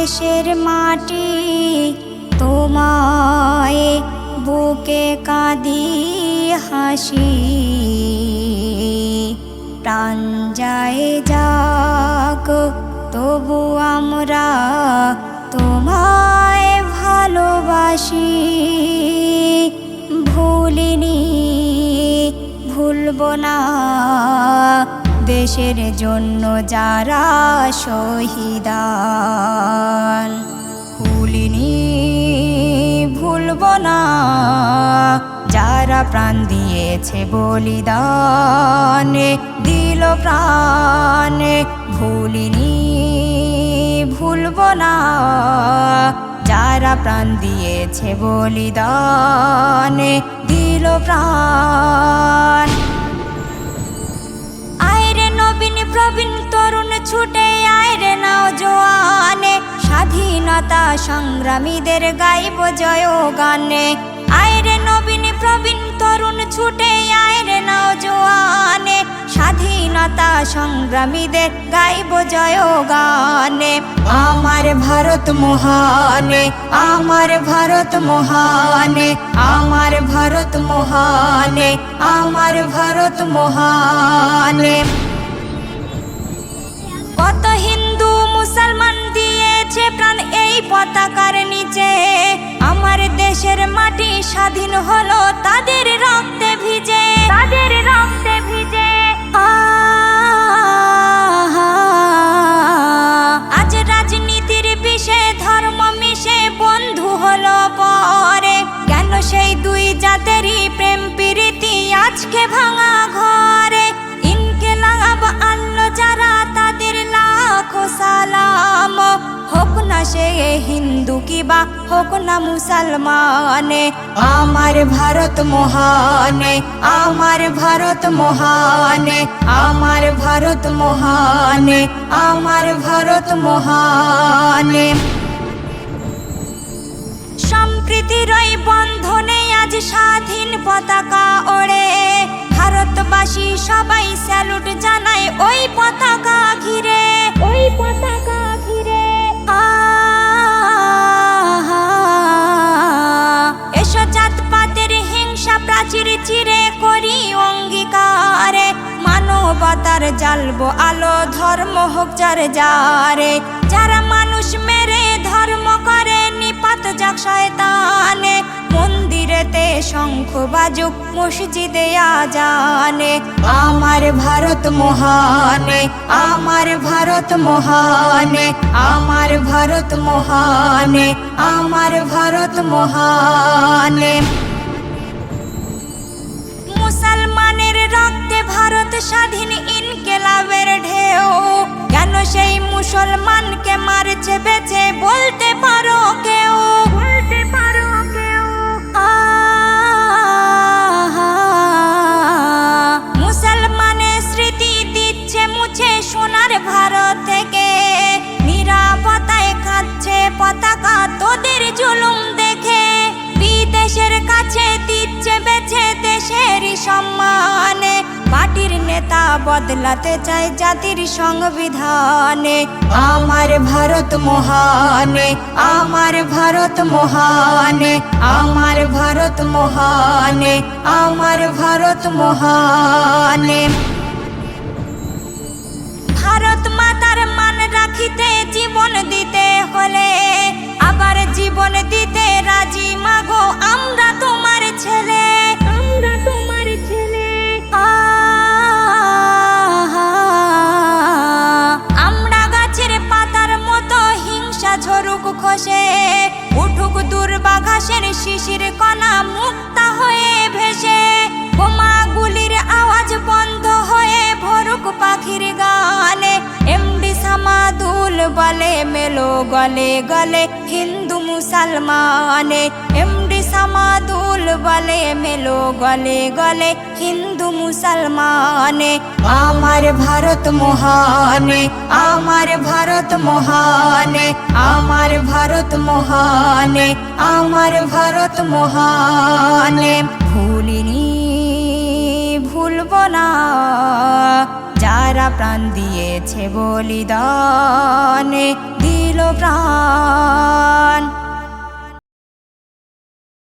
দেশের মাটি তোমায় বুকে কাঁদি হাসি। প্রাণ যায় যাক, তবু আমরা তোমায় ভালোবাসি। ভুলিনি, ভুলব না দেশের জন্য যারা শহীদান ভুলিনি ভুলব না। যারা প্রাণ দিয়েছে বলিদানে, দিল প্রাণে ভুলিনি ভুলব না। যারা প্রাণ দিয়েছে বলিদানে, দিল প্রাণ। নবীন তরুণ ছুটে আয়রে নাও জোয়ানে। স্বাধীনতা সংগ্রামীদের গাইব জয় গানে আয়রে নবীন, প্রবীণ তরুণ ছুটে আয় রে নাও জোয়ানে। স্বাধীনতা সংগ্রামীদের গাইব জয় গানে আমার ভারত মহানে, আমার ভারত মহানে, আমার ভারত মহানে, আমার ভারত মহানে। পতাকার নিচে আমার দেশের মাটি স্বাধীন হলো তাদের রক্তে ভিজে। তাদের রক্তে ভিজে। আজ রাজনীতির বিষে ধর্ম মিশে বন্ধু হলো পরে। কেন সেই দুই জাতেরই প্রেম প্রীতি আজকে ভাঙা হিন্দু কিবা হোক না মুসলমানে আমার ভারত মহানে আমার ভারত মহানে আমার ভারত মহানে আমার ভারত মহানে। সম্প্রীতির ওই বন্ধনে আজ স্বাধীন পতাকা ওড়ে। ভারতবাসী সবাই স্যালুট জানায় ওই পতাকা ঘিরে। ওই পতাকা ঘিরে। এসো জ্বালবো আলো, ধর্ম হোক যার যারে। যারা মানুষ মেরে ধর্ম করে, নিপাত যাক শয়তানে। মন্দিরেতে শঙ্খ বাজুক, মসজিদে আজানে। আমার ভারত মহানে, আমার ভারত মহানে, আমার ভারত মহানে, আমার ভারত মহানে। মুসলমানের রক্তে ভারত স্বাধীন মুসলমানকে মারছে বেছে বলতে পারো কেউ। বলতে পারো কেউ। মুসলমানের স্মৃতি দিচ্ছে মুছে সোনার ভারত থেকে। নিরাপত্তায় কাঁদছে পতাকা তোদের জুলুম দেখে। বিদেশের কাছে দিচ্ছে বেছে দেশেরই সম্মানে। বদলাতে চাই জাতির সংবিধানে। আমার ভারত মহানে, আমার ভারত মহানে, আমার ভারত মহানে, আমার ভারত মহানে। উঠুক দুর্বাঘাসের শিশির কণা মুক্তা হয়ে ভেসে। বোমা গুলির আওয়াজ বন্ধ হয়ে ভরুক পাখির গানে। এমডি সামাদুল বলে, মেলো গলে গলে, হিন্দু মুসলমানে। এমডি মাদুল বলে, মেলো গলে গলে হিন্দু মুসলমানে। আমার ভারত মহানে, আমার ভারত মহানে, আমার ভারত মহানে, আমার ভারত মহানে। ভুলিনি, ভুলব না, যারা প্রাণ দিয়েছে বলিদানে, দিল প্রাণ।